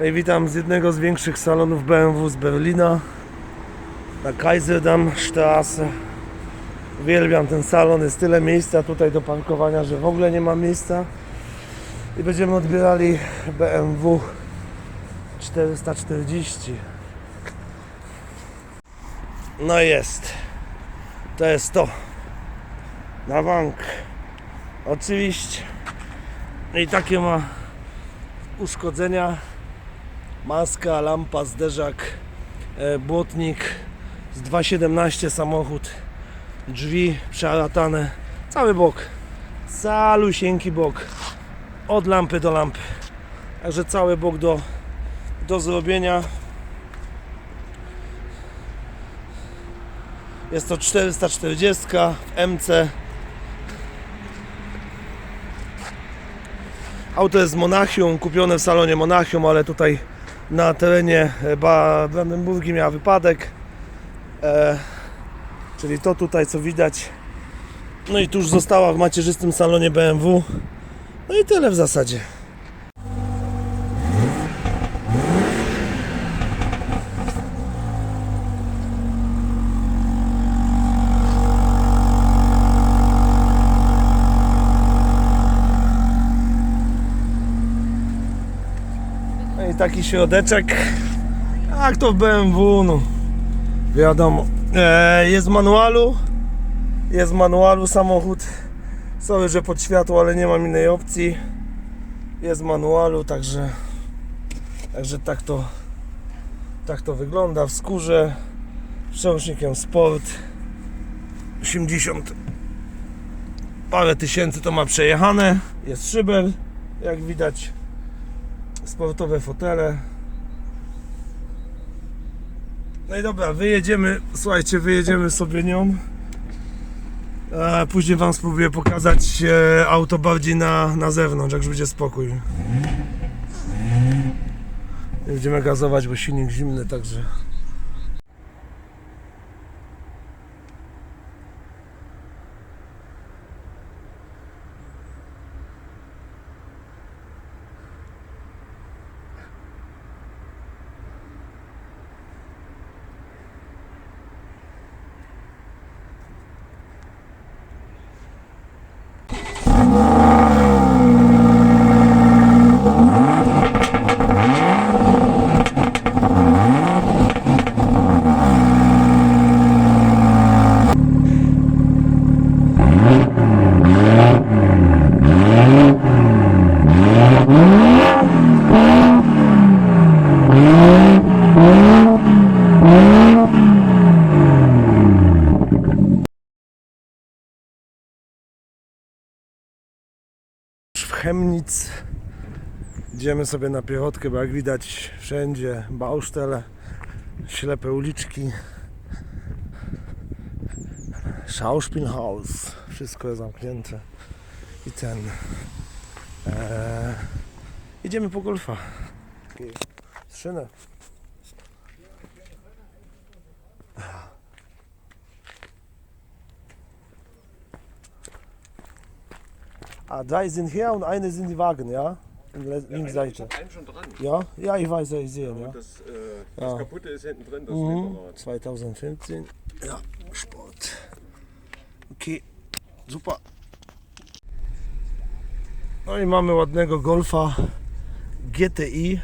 Ej, witam z jednego z większych salonów BMW z Berlina na Kaiserdamstraße. Uwielbiam ten salon, jest tyle miejsca tutaj do parkowania, że w ogóle nie ma miejsca. I będziemy odbierali BMW 440. No jest. To jest to. Na bank. Oczywiście. I takie ma uszkodzenia. Maska, lampa, zderzak, e, błotnik z 2.17 samochód, drzwi przealatane, cały bok, calusieńki bok, od lampy do lampy. Także cały bok do, do zrobienia. Jest to 440 w MC. Auto jest z Monachium, kupione w salonie Monachium, ale tutaj na terenie e, Brandenburgii miała wypadek. E, czyli to tutaj co widać. No i tuż została w macierzystym salonie BMW. No i tyle w zasadzie. Taki środeczek. Jak to w BMW, no. Wiadomo. E, jest manualu. Jest manualu samochód. Sorry, że pod światło, ale nie mam innej opcji. Jest manualu, także także tak to tak to wygląda w skórze. Przełącznikiem sport. 80 parę tysięcy to ma przejechane. Jest szyber, jak widać sportowe fotele. No i dobra, wyjedziemy, słuchajcie, wyjedziemy sobie nią. Później Wam spróbuję pokazać e, auto bardziej na, na zewnątrz, jak będzie spokój. Będziemy gazować, bo silnik zimny, także... w Chemnitz. Idziemy sobie na piechotkę, bo jak widać wszędzie bausztele, ślepe uliczki. Schauspielhaus. Wszystko jest zamknięte. I ten. Eee, idziemy po golfa. Szynę. Ah, drei sind hier und eine sind die Wagen, ja? Ich Seite. Ja, ja, ich weiß, ich sehe, ja. Und das, äh, Ja. das kaputte ist hinten drin, das Mhm. Hinterrad. 2015. Ja, Sport. Okay, super. No i mamy ładnego Golfa GTI.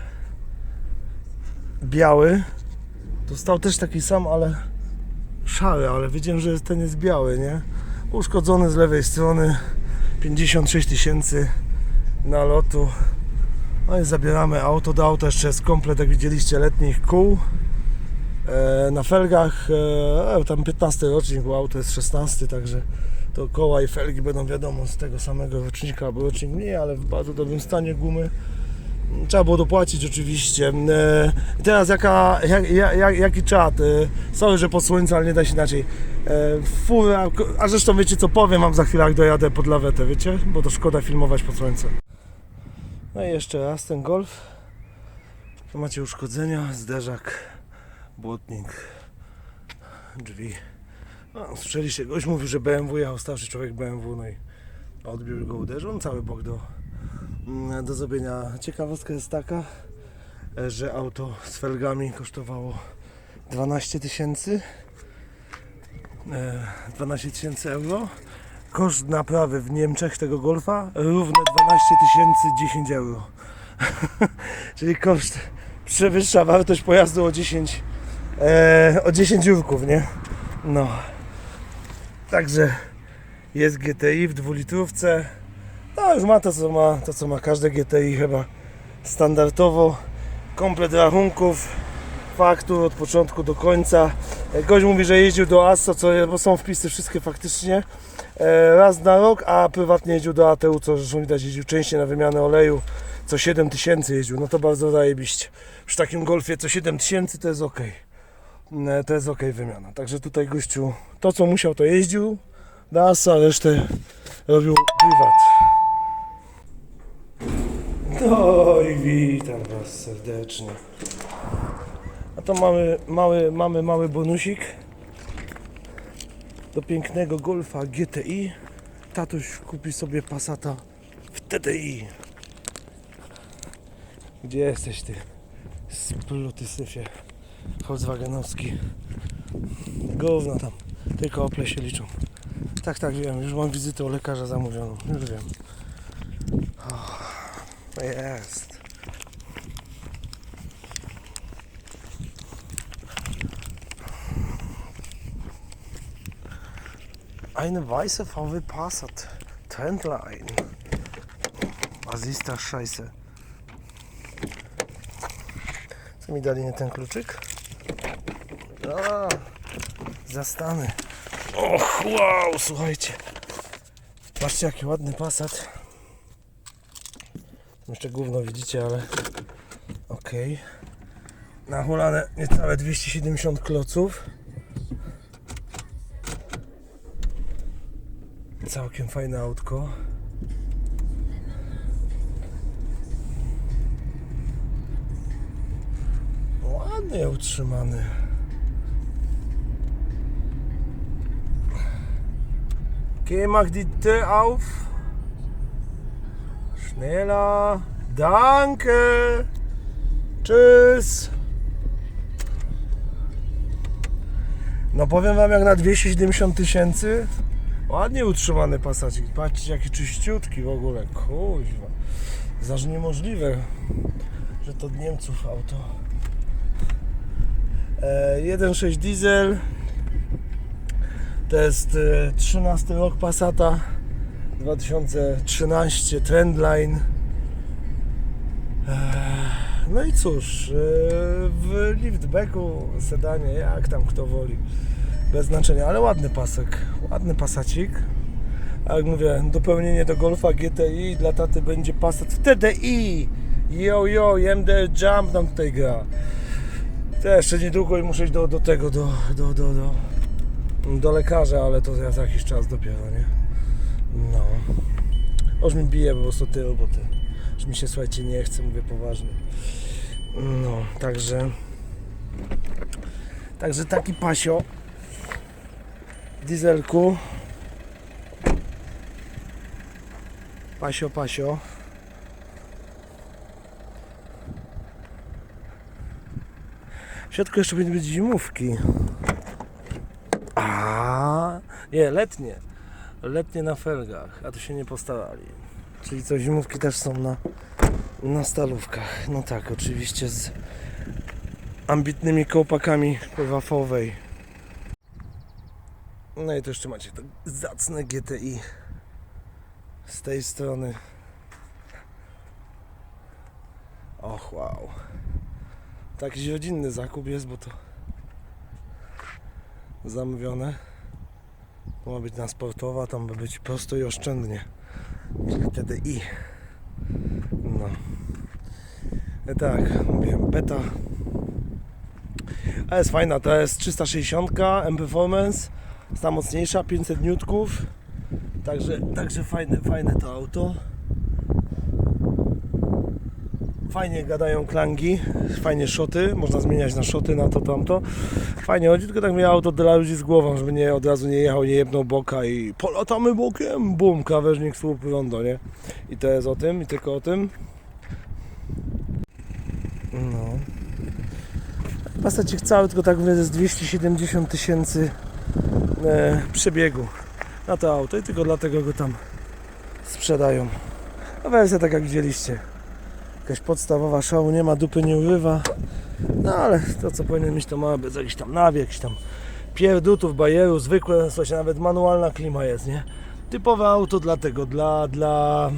Biały. Dostał też taki sam, ale szary, ale wiedziałem, że ten jest biały, nie? Uszkodzony z lewej strony. 56 tysięcy nalotu. No i zabieramy auto do auta. Jeszcze jest komplet, jak widzieliście, letnich kół. E, na felgach e, tam 15 rocznik, bo auto jest 16, także to koła i felgi będą wiadomo z tego samego rocznika, albo rocznik mniej, ale w bardzo dobrym stanie gumy. Trzeba było dopłacić oczywiście. E, teraz jaka, jak, jak, jaki czat? E, sorry, że pod słońce, ale nie da się inaczej. E, fura, a zresztą wiecie co powiem wam za chwilę jak dojadę pod lawetę, wiecie? Bo to szkoda filmować pod słońce. No i jeszcze raz ten golf. Macie uszkodzenia, zderzak błotnik, drzwi. No, słyszeliście, gość mówił, że BMW jechał, starszy człowiek BMW, no i odbił go uderzył, cały bok do, mm, do zrobienia. Ciekawostka jest taka, e, że auto z felgami kosztowało 12 tysięcy. E, 12 tysięcy euro. Koszt naprawy w Niemczech tego Golfa równe 12 tysięcy 10 euro. Czyli koszt przewyższa wartość pojazdu o 10 e, o 10 jurków, nie? No. Także jest GTI w dwulitrówce. No już ma to co ma, to co ma każde GTI chyba standardowo. Komplet rachunków, faktur od początku do końca. E, Gość mówi, że jeździł do ASO, co, bo są wpisy wszystkie faktycznie. E, raz na rok, a prywatnie jeździł do ATU, co zresztą widać jeździł częściej na wymianę oleju. Co 7 tysięcy jeździł, no to bardzo zajebiście. Przy takim Golfie co 7 tysięcy to jest ok. E, To jest ok wymiana. Także tutaj gościu to co musiał to jeździł do ASO, a resztę robił prywat. No i witam Was serdecznie. A to mamy mały, mamy mały bonusik do pięknego Golfa GTI. Tatuś kupi sobie Passata w TDI. Gdzie jesteś ty? Spluty syfie. Volkswagenowski. Gówno tam. Tylko Ople się liczą. Tak, tak, wiem. Już mam wizytę u lekarza zamówioną. Już wiem. Jest. Eine weiße VW Passat. Trendline. Was ist das Scheiße? Co mi dali nie ten kluczyk? A, zastany. Och, wow, słuchajcie. Patrzcie jaki ładny Passat. Jeszcze gówno widzicie, ale okej. Nachulane niecałe 270 kloców. Całkiem fajne autko. Ładnie utrzymany. Mach die Tür auf. Schneller. Danke. Tschüss. No powiem wam jak na 270 tysięcy ładnie utrzymany pasacik. Patrzcie jaki czyściutki w ogóle. Kuźwa. Zaż niemożliwe, że to od Niemców auto. E, 1.6 diesel. To jest e, 13 rok Passata. 2013 Trendline. Eee, No i cóż, eee, w liftbacku, sedanie, jak tam kto woli, bez znaczenia, ale ładny pasek, ładny pasacik. A jak mówię, dopełnienie do Golfa GTI dla taty będzie Passat w TDI. Yo, yo, MD Jump nam tutaj gra. To jeszcze niedługo i muszę iść do, do tego, do, do, do, do, do lekarza, ale to za jakiś czas dopiero, nie? No. Już mi bije po prostu tył, bo ty. Już mi się słuchajcie nie chce, mówię poważnie. No, także. Także taki pasio. Dieselku. Pasio, pasio. W środku jeszcze powinny być zimówki. A, nie, letnie letnie na felgach, a tu się nie postarali. Czyli co, zimówki też są na, na stalówkach. No tak, oczywiście z ambitnymi kołpakami wafowej. No i to jeszcze macie to zacne GTI z tej strony. Och, wow. Taki rodzinny zakup jest, bo to zamówione. To ma być na sportowa, tam ma być prosto i oszczędnie. TDI. No. E tak, mówię, beta. A jest fajna, to jest 360 M Performance. Jest ta mocniejsza, 500 nutków. Także, także fajne, fajne to auto. Fajnie gadają klangi, fajnie szoty, można zmieniać na szoty, na to, tamto. Fajnie chodzi, tylko tak miało auto dla ludzi z głową, żeby nie od razu nie jechał, nie jebnął boka i polatamy bokiem, bum, krawężnik, słup, rondo, nie? I to jest o tym, i tylko o tym. No. Pasacik cały, tylko tak mówię, jest 270 tysięcy e, przebiegu na to auto i tylko dlatego go tam sprzedają. A wersja tak jak widzieliście. Jakaś podstawowa szału, nie ma dupy, nie urywa. No ale to co powinien mieć to ma bez jakiś tam nawiek, jakiś tam pierdutów, bajerów, zwykłe, coś nawet manualna klima jest, nie? Typowe auto dla tego, dla, dla,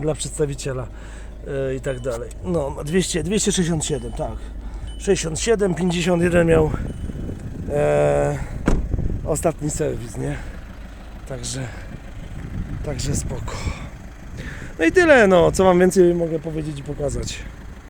dla przedstawiciela e, i tak dalej. No, ma 200, 267, tak. 67, 51 miał e, ostatni serwis, nie? Także, także spoko. No i tyle, no, co wam więcej mogę powiedzieć i pokazać.